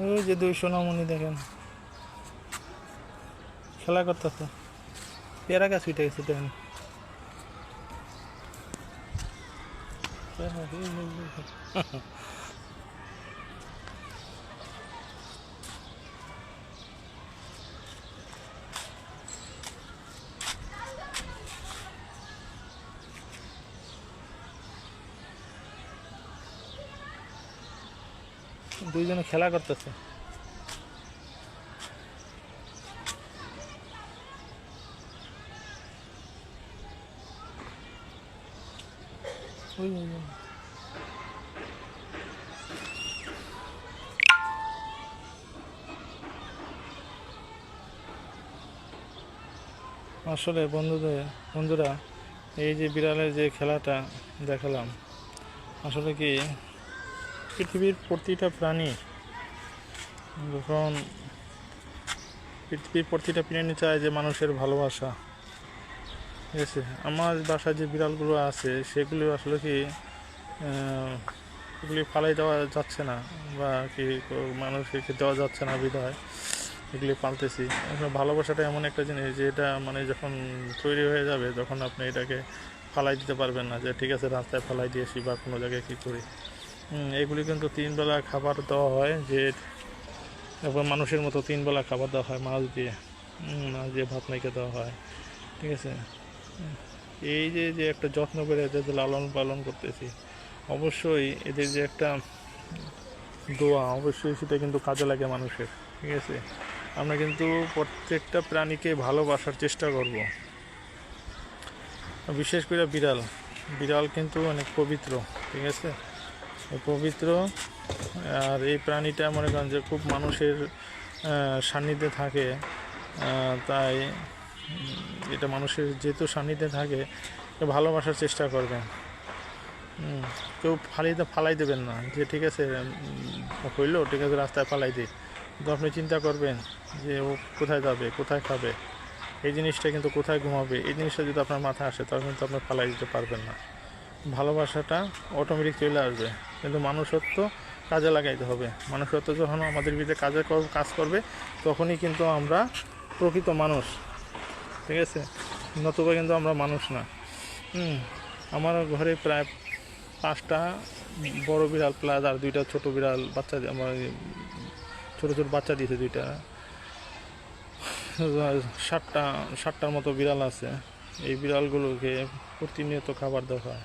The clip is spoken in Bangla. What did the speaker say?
ওই যে দুই সোনামণি দেখেন। খেলা করতেছে। পেয়ারা গাছ উঠে গেছে দেখেন। দুইজনে খেলা করতেছে। আসলে বন্ধুদের বন্ধুরা এই যে বিড়ালের যে খেলাটা দেখালাম আসলে কি পৃথিবীর প্রতিটা প্রাণী যখন পৃথিবীর প্রতিটা প্রাণী চায় যে মানুষের ভালোবাসা, ঠিক আছে? আমার বাসায় যে বিড়ালগুলো আছে, সেগুলো আসলে কি এগুলি ফালাই দেওয়া যাচ্ছে না বা কি, মানুষকে দেওয়া যাচ্ছে না বিধায় এগুলি পালতেছি। ভালোবাসাটা এমন একটা জিনিস যে এটা মানে যখন তৈরি হয়ে যাবে, তখন আপনি এটাকে ফালাই দিতে পারবেন না যে ঠিক আছে, রাস্তায় ফালাই দিয়েছি বা কোনো জায়গায় কী করি। এগুলি কিন্তু তিন বেলা খাবার দেওয়া হয়, যে এবার মানুষের মতো তিন বেলা খাবার দেওয়া হয়, মাছ দিয়ে মাছ দিয়ে ভাত মেখে দেওয়া হয়, ঠিক আছে? এই যে যে একটা যত্ন করে এদের লালন পালন করতেছি, অবশ্যই এদের যে একটা দোয়া, অবশ্যই সেটা কিন্তু কাজে লাগে মানুষের, ঠিক আছে? আমরা কিন্তু প্রত্যেকটা প্রাণীকে ভালোবাসার চেষ্টা করব। বিশেষ করে বিড়াল বিড়াল কিন্তু অনেক পবিত্র, ঠিক আছে? পবিত্র। আর এই প্রাণীটা মনে করেন যে খুব মানুষের সান্নিধ্যে থাকে। তাই এটা মানুষের যেহেতু সান্নিধ্যে থাকে ভালোবাসার চেষ্টা করবেন। কেউ ফালিতে ফালাই দেবেন না যে ঠিক আছে হইল, ঠিক আছে, রাস্তায় ফালাই দিই কিন্তু আপনি চিন্তা করবেন যে ও কোথায় যাবে, কোথায় খাবে? এই জিনিসটা কিন্তু কোথায় ঘুমাবে? এই জিনিসটা যদি আপনার মাথায় আসে তখন কিন্তু আপনি ফালাই দিতে পারবেন না। ভালোবাসাটা অটোমেটিক চলে আসবে। কিন্তু মানুষত্ব কাজে লাগাইতে হবে। মানুষত্ব যখন আমাদের ভিতরে কাজে কাজ করবে, তখনই কিন্তু আমরা প্রকৃত মানুষ। ঠিক আছে? নতুবা কিন্তু আমরা মানুষ না। আমার ঘরে প্রায় পাঁচটা বড় বিড়াল প্লাস আর দুইটা ছোট বিড়াল বাচ্চা আমার ছোটো ছোট ছোট বাচ্চা দিয়েছে দুইটা। ষাটটা ষাটটার মতো বিড়াল আছে। এই বিড়ালগুলোকে প্রতিনিয়ত খাবার দেওয়া হয়।